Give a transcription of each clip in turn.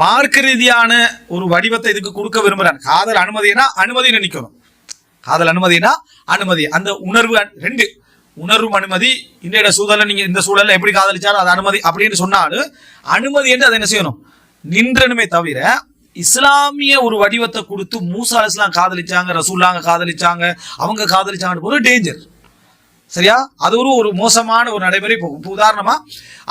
மார்க்க ரீதியான ஒரு வடிவத்தை இதுக்கு கொடுக்க விரும்புகிறேன் காதல் அனுமதினா அனுமதி நினைக்கணும். காதல் அனுமதினா அனுமதி. அந்த உணர்வு ரெண்டு. உணர்வும் அனுமதி இன்றைய சூழலில் நீங்கள் இந்த சூழலில் எப்படி காதலிச்சாலும் அது அனுமதி அப்படின்னு சொன்னாலும் அனுமதி என்று அதை என்ன செய்யணும்? நின்றனுமே தவிர இஸ்லாமிய ஒரு வடிவத்தை கொடுத்து மூசா இஸ்லாம் காதலிச்சாங்க ரசூல்லாங்க காதலிச்சாங்க அவங்க காதலிச்சாங்கன்னு ஒரு டேஞ்சர் சரியா? அது ஒரு ஒரு மோசமான ஒரு நடைமுறை இப்போ உதாரணமா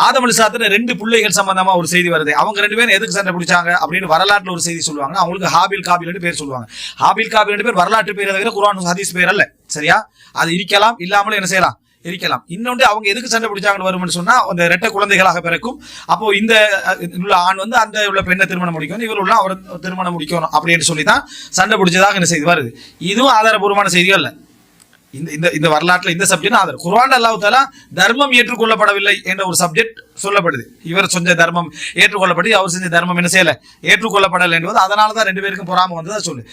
ஆதம் அலிசாத்துல ரெண்டு பிள்ளைகள் சம்பந்தமா ஒரு செய்தி வருது. அவங்க ரெண்டு பேரும் எதுக்கு சண்டை பிடிச்சாங்க அப்படின்னு வரலாற்றுல ஒரு செய்தி சொல்லுவாங்க. அவங்களுக்கு ஹாபில் காபில் பேர் சொல்லுவாங்க. ஹாபில் காபில் ரெண்டு பேர் வரலாற்று பேர் தவிர குரான் ஹதீஸ் பேர் அல்ல. சரியா? அது இருக்கலாம் இல்லாமலும் என்ன செய்யலாம்? இருக்கலாம். இன்னொன்று அவங்க எதுக்கு சண்டை பிடிச்சாங்கன்னு வரும்னு சொன்னா அந்த ரெட்டை குழந்தைகளாக பிறக்கும். அப்போ இந்த உள்ள ஆண் வந்து அந்த உள்ள பெண்ணை திருமணம் முடிக்கணும் இவர் உள்ள அவர் திருமணம் முடிக்கணும் அப்படின்னு சொல்லி தான் சண்டை பிடிச்சதாக என்ன செய்தி வருது. இதுவும் ஆதாரபூர்வமான செய்திகள் இல்லை இந்த இந்த இந்த வரலாற்றில் இந்த சப்ஜெக்ட் ஆதரவு. குர்வான் அல்லாஹ் தர்மம் ஏற்றுக்கொள்ளப்படவில்லை என்ற ஒரு சப்ஜெக்ட் சொல்லப்படுது. இவர் செஞ்ச தர்மம் ஏற்றுக்கொள்ளப்பட்டு அவர் செஞ்ச தர்மம் என்ன செய்யலை? ஏற்றுக்கொள்ளப்படலை என்பது அதனால தான் ரெண்டு பேருக்கும் பொறாம வந்ததா சொல்லு.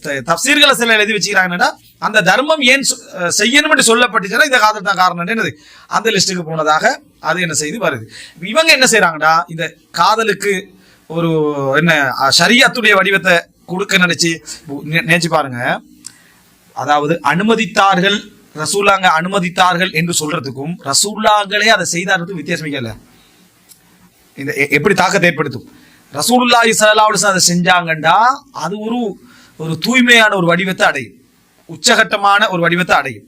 த- தப்சீர்களை சில எழுதி வச்சுக்கிறாங்கன்னா அந்த தர்மம் ஏன் செய்யணும் என்று சொல்லப்பட்டுச்சுன்னா இந்த காதல் தான் காரணம் என்னது? அந்த லிஸ்ட்டுக்கு போனதாக அது என்ன செய்து வருது. இவங்க என்ன செய்றாங்கடா இந்த காதலுக்கு ஒரு என்ன சரியத்துடைய வடிவத்தை கொடுக்க நினைச்சு நினைச்சு பாருங்க. அதாவது அனுமதித்தார்கள் ரசூல்லாங்க அனுமதித்தார்கள் என்று சொல்றதுக்கும் ரசூல்லாங்களே அதை செய்தார்களுக்கும் வித்தியாசம் இல்ல இந்த எப்படி தாக்கத்தை ஏற்படுத்தும்? ரசூலுல்லாஹி ஸல்லல்லாஹு அலைஹி அதை செஞ்சாங்கண்டா அது ஒரு ஒரு தூய்மையான ஒரு வடிவத்தை அடையும். உச்சகட்டமான ஒரு வடிவத்தை அடையும்.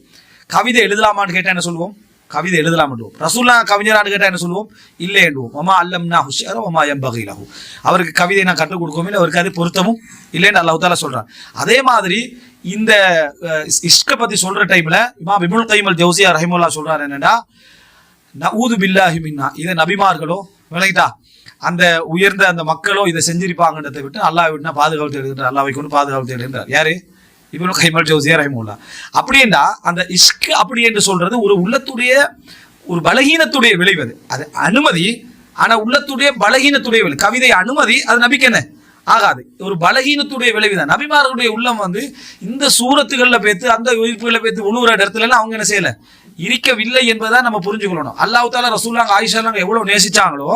கவிதை எழுதலாமான்னு கேட்டால் என்ன சொல்லுவோம்? கவிதை எழுதலாம்ன்றோம் ரசூல்லா கவிஞரான்னு கேட்டால் என்ன சொல்லுவோம்? இல்லை என்றுவோம் ஒமா அல்லம்னா மமா எம் எம்பகிலஹு அவருக்கு கவிதை நான் கற்றுக் கொடுக்கவும் இல்லை அவருக்கு அது பொருத்தமும் இல்லைன்னு அல்லாஹ் தாலா அதே மாதிரி இந்த இஷ்கை பற்றி சொல்கிற டைமில் டைம்ல இமாம் கைமல் ஜவுசியா ரஹிமுல்லா சொல்கிறார் என்னென்னா நஊது பில்லாஹி மின்னா. இதை நபிமார்களோ விளங்கிட்டா? அந்த உயர்ந்த அந்த மக்களோ இதை செஞ்சிருப்பாங்கன்றதை விட்டு அல்லாஹ் விட்டுனா பாதுகாப்பு தேடுகின்றார். அல்லாவை கொண்டு பாதுகாப்பு தேடுகின்றார். யாரு? இவரும் கைமல் ஜோசியா ரஹிமுல்லா அப்படின்னா அந்த இஷ்க் அப்படி என்று சொல்றது ஒரு உள்ளத்துடைய ஒரு பலகீனத்துடைய விளைவு அது. அது அனுமதி ஆனா உள்ளத்துடைய பலகீனத்துடைய விளைவு. கவிதை அனுமதி அது நபிக்கு என்ன? ஆகாது. ஒரு பலகீனத்துடைய விளைவு தான். நபிமார்களுடைய உள்ளம் வந்து இந்த சூரத்துகளில் பேத்து அந்த உயிர்ப்புகளை பேத்து உழுவுற இடத்துல அவங்க என்ன செய்யல? இருக்கவில்லை என்பதை நம்ம புரிஞ்சுக்கொள்ளணும். அல்லாஹ் தாலா ரசூல்லாங்க ஆயிஷாலாங்க எவ்வளவு நேசிச்சாங்களோ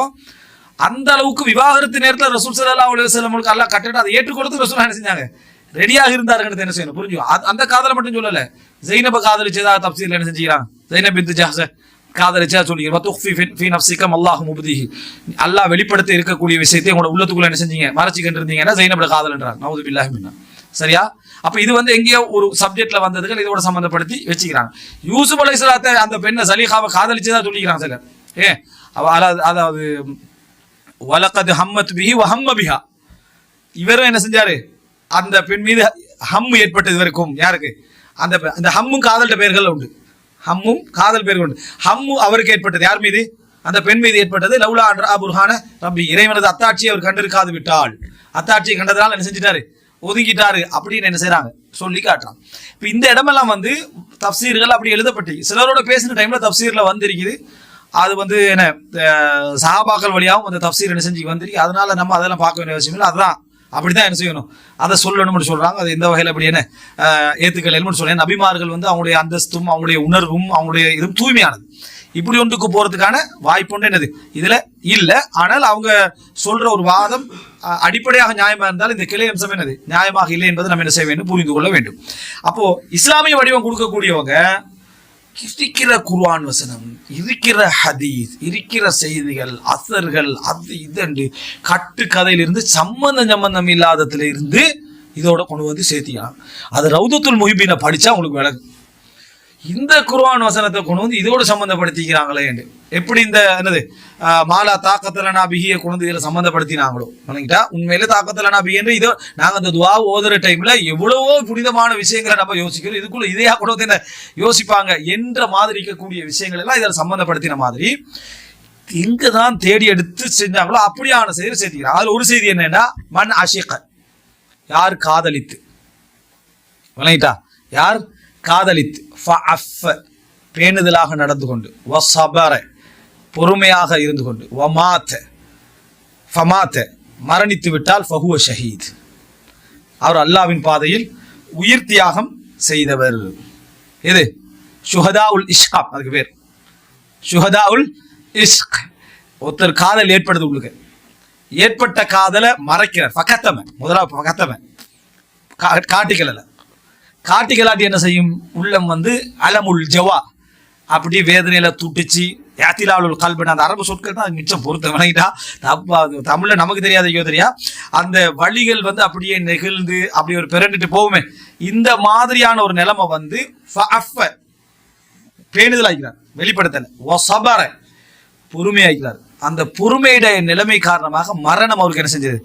அந்த அளவுக்கு விவாகரத்து நேரத்தில் ரசூல் ஸல்லல்லாஹு அலைஹி அல்லா அல்லாஹ் கட்டிட்டு அதை ஏற்றுக்கொடுத்து ரசூல் என்ன செஞ்சாங்க. ரெடியாக இருந்தாருங்கிறது என்ன செய்யணும்? புரிஞ்சு அந்த காதலை மட்டும் சொல்லல. ஜெயினப காதலிச்சதா தப்சீல் என்ன செஞ்சுக்கிறான்? ஜெயினப் பின்த் காதலிச்சா சொல்லிக்கிறோம். துஃபி ஃபி நஃப்ஸிகம் அல்லாஹ் முப்திஹி. அல்லாஹ் வெளிப்படுத்த இருக்கக்கூடிய விஷயத்தை உங்களோட உள்ளத்துக்குள்ள என்ன செஞ்சீங்க? மறைச்சிக்கிட்டு இருந்தீங்கன்னா ஜெயினபட காதல்ன்றாங்க. நவுது பில்லாஹிமின்னா சரியா? அப்ப இது வந்து எங்கேயோ ஒரு சப்ஜெக்ட்ல வந்ததுகள் இதோட சம்பந்தப்படுத்தி வச்சுக்கிறாங்க. யூசுப் அலைஹிஸ்ஸலாத்தை அந்த பெண்ணை சலீஹாவை காதலிச்சதா சொல்லிக்கிறாங்க சிலர். ஏ அதாவது அதாவது வலக்கது ஹம்மத் பிஹி வஹம்ம பிஹா. இவரும் என்ன செஞ்சாரு? அந்த பெண் மீது ஹம் ஏற்பட்டது வரைக்கும் யாருக்கு? அந்த அந்த ஹம்மும் காதல்கிட்ட பெயர்கள் உண்டு. ஹம்மும் காதல் பெயர்கள் உண்டு. ஹம்மு அவருக்கு ஏற்பட்டது. யார் மீது? அந்த பெண் மீது ஏற்பட்டது. லவ்லா அன்றா புர்ஹான ரம்பி இறைவனது அத்தாட்சியை அவர் கண்டிருக்காது விட்டால். அத்தாட்சியை கண்டதனால் என்ன செஞ்சிட்டாரு? ஒதுங்கிட்டாரு. அப்படின்னு என்ன செய்யறாங்க சொல்லி காட்டுறான். இப்போ இந்த இடமெல்லாம் வந்து தப்சீர்கள் அப்படி எழுதப்பட்டு சிலரோட பேசுகிற டைம்ல தப்சீர்ல வந்திருக்குது. அது வந்து என்ன அஹ், சஹாபாக்கள் வழியாகவும் அந்த தப்சீர் என்ன செஞ்சு வந்திருக்கு. அதனால நம்ம அதெல்லாம் பார்க்க வேண்டிய அவசியம் இல்லை. அதுதான் அப்படிதான் என்ன செய்யணும்? அதை சொல்லணும்னு சொல்றாங்க. அது எந்த வகையில் அப்படி என்ன அஹ், ஏத்துக்கலைன்னு சொல்றேன். நபிமார்கள் வந்து அவங்களுடைய அந்தஸ்தும் அவங்களுடைய உணர்வும் அவங்களுடைய இதுவும் தூய்மையானது. இப்படி ஒன்றுக்கு போறதுக்கான வாய்ப்பு என்னது? இதுல இல்ல. ஆனால் அவங்க சொல்ற ஒரு வாதம் அடிப்படையாக நியாயமா இருந்தால் இந்த கிளை அம்சம் என்னது? நியாயமாக இல்லை என்பதை நம்ம என்ன செய்ய வேண்டும்? புரிந்து கொள்ள வேண்டும். அப்போ இஸ்லாமிய வடிவம் கொடுக்கக்கூடியவங்க இருக்கிற குர்வான் வசனம் இருக்கிற ஹதீஸ் இருக்கிற செய்திகள் அசர்கள் அது இதண்டு கட்டு கதையிலிருந்து சம்பந்தம் சம்பந்தம் இல்லாததுல இருந்து இதோட கொண்டு வந்து சேர்த்திக்கலாம். அது ரவுதத்துல் முஹிபீனை படிச்சா உங்களுக்கு விளக்கு இந்த குர்வான் வசனத்தை கொண்டு வந்து இதோடு சம்மந்தப்படுத்திக்கிறாங்களே என்று. எப்படி இந்த என்னது மாலா மாலா தாக்கத்தலனா பிகியை கொண்டு வந்து இதில் சம்மந்தப்படுத்தினாங்களோ வணங்கிட்டா உண்மையில தாக்கத்தலனா பிகி என்று இதோ நாங்கள் அந்த துவா ஓதுற டைம்ல எவ்வளவோ புனிதமான விஷயங்களை நம்ம யோசிக்கிறோம். இதுக்குள்ள இதையா கூட வந்து என்ன யோசிப்பாங்க என்ற மாதிரி இருக்கக்கூடிய விஷயங்கள் எல்லாம் இதில் சம்மந்தப்படுத்தின மாதிரி. எங்க தான் தேடி எடுத்து செஞ்சாங்களோ அப்படியான செய்தி செய்திக்கிறாங்க அதில் ஒரு செய்தி என்னன்னா மண் அஷிக யார் காதலித்து? விளங்கிட்டா யார் காதலித்து பேணுதலாக நடந்து கொண்டு வசபர பொறுமையாக இருந்து கொண்டு வமாத்த ஃபமாத்த மரணித்து விட்டால் ஃபஹுவ ஷஹீத். அவர் அல்லாவின் பாதையில் உயிர் தியாகம் செய்தவர். எது? ஷுஹதா உல் இஷ்காப் அதுக்கு பேர். ஷுஹதா உல் இஷ்க். ஒருத்தர் காதல் ஏற்படுது உங்களுக்கு ஏற்பட்ட காதலை மறைக்கிறார். பக்கத்தவன் முதலாவது பக்கத்தவன் கா- காட்டி காட்டிக்கலாட்டி என்ன செய்யும்? உள்ளம் வந்து அலமுல் ஜவா. அப்படி வேதனையில துட்டிச்சு ஏத்திலாவுல் கல்பன் அந்த அரபு சொற்கள் தான் மிச்சம் பொறுத்த வணங்கிட்டா? அது தமிழ்ல நமக்கு தெரியாத யோதனையா? அந்த வழிகள் வந்து அப்படியே நெகிழ்ந்து அப்படி ஒரு பிறண்டுட்டு போகுமே. இந்த மாதிரியான ஒரு நிலைமை வந்து பேணுதல் ஆகிறார் வெளிப்படுத்தல. ஒசபர பொறுமையாகிறார் அந்த பொறுமையுடைய நிலைமை காரணமாக மரணம் அவருக்கு என்ன செஞ்சது?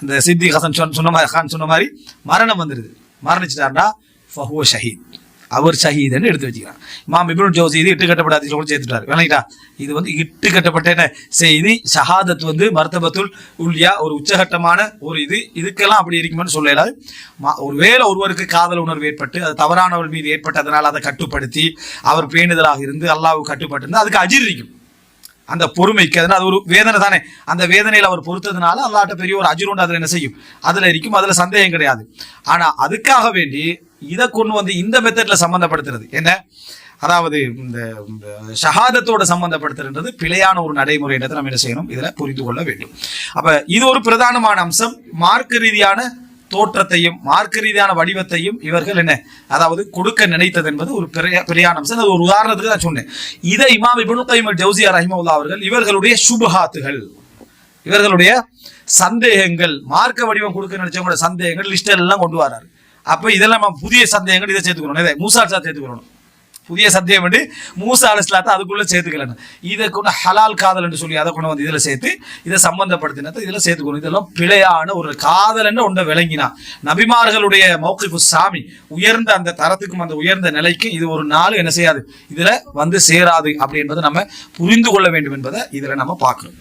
அந்த சித்தி ஹசன் சொன்ன சொன்ன மாதிரி கான் சொன்ன மாதிரி மரணம் வந்துடுது மரணிச்சிட்டாருன்னா ஃபஹுவ ஷஹீத். அவர் ஷஹீதுன்னு எடுத்து வச்சுக்கிறான். இமாம் இப்னு ஜோசி இது இட்டு கட்டப்பட்ட கூட சேர்த்துட்டாரு. விளங்கிட்டா? இது வந்து இட்டு கட்டப்பட்ட என்ன? செய்தி ஷஹாதத் வந்து மர்த்தபத்துல் உல்யா ஒரு உச்சகட்டமான ஒரு இது. இதுக்கெல்லாம் அப்படி இருக்குமென்னு சொல்லலாது ஒருவேளை ஒருவருக்கு காதல் உணர்வு ஏற்பட்டு அது தவறானவர் மீது ஏற்பட்டதனால் அதை கட்டுப்படுத்தி அவர் பேணுதலாக இருந்து அல்லாஹ்வுக்கு கட்டுப்பட்டிருந்து அதுக்கு அஜிர் இருக்கும். அந்த பொறுமைக்கு அதனால் அது ஒரு வேதனை தானே. அந்த வேதனையில் அவர் பொறுத்ததுனால அல்லாட்ட பெரிய ஒரு அஜீர் உண்டு அதில் என்ன செய்யும்? அதில் இருக்கும் அதில் சந்தேகம் கிடையாது. ஆனால் அதுக்காக வேண்டி இதை கொண்டு வந்து இந்த மெத்தட்ல சம்பந்தப்படுத்துறது. என்ன? அதாவது இந்த இந்த ஷஹாதத்தோட சம்பந்தப்படுத்துறது பிழையான ஒரு நடைமுறைன்றதை நம்ம என்ன செய்யணும்? இதில் புரிந்து கொள்ள வேண்டும். அப்ப இது ஒரு பிரதானமான அம்சம். மார்க்க ரீதியான தோற்றத்தையும் மார்க்க ரீதியான வடிவத்தையும் இவர்கள் என்ன? அதாவது கொடுக்க நினைத்தது என்பது ஒரு பெரிய பெரியான அம்சம். அது ஒரு உதாரணத்துக்கு நான் சொன்னேன். இதை இமாம் இபுல் கைமல் ஜவுசியா ரஹிமவுல்லா அவர்கள் இவர்களுடைய சுபஹாத்துகள் இவர்களுடைய சந்தேகங்கள் மார்க்க வடிவம் கொடுக்க நினைச்சவங்களோட சந்தேகங்கள் லிஸ்ட் எல்லாம் கொண்டு வராரு. அப்போ இதெல்லாம் நம்ம புதிய சந்தேகங்கள் இதை சேர்த்துக்கணும். இதை மூசா சார் சேர்த்துக்கணும். புதிய சந்தேகம் வந்து மூசா அலிஸ்லாத்தை அதுக்குள்ளே சேர்த்துக்கலாம் இதை கொண்டு ஹலால் காதல் என்று சொல்லி அதை கொண்டு வந்து இதில் சேர்த்து இதை சம்பந்தப்படுத்தினதை இதில் சேர்த்துக்கணும். இதெல்லாம் பிழையான ஒரு காதல் என்று ஒன்றை விளங்கினா நபிமார்களுடைய மௌக்கிஃபு சாமி உயர்ந்த அந்த தரத்துக்கும் அந்த உயர்ந்த நிலைக்கும் இது ஒரு நாள் என்ன செய்யாது? இதில் வந்து சேராது. அப்படி என்பதை நம்ம புரிந்து கொள்ள வேண்டும் என்பதை இதில் நம்ம பார்க்குறோம்.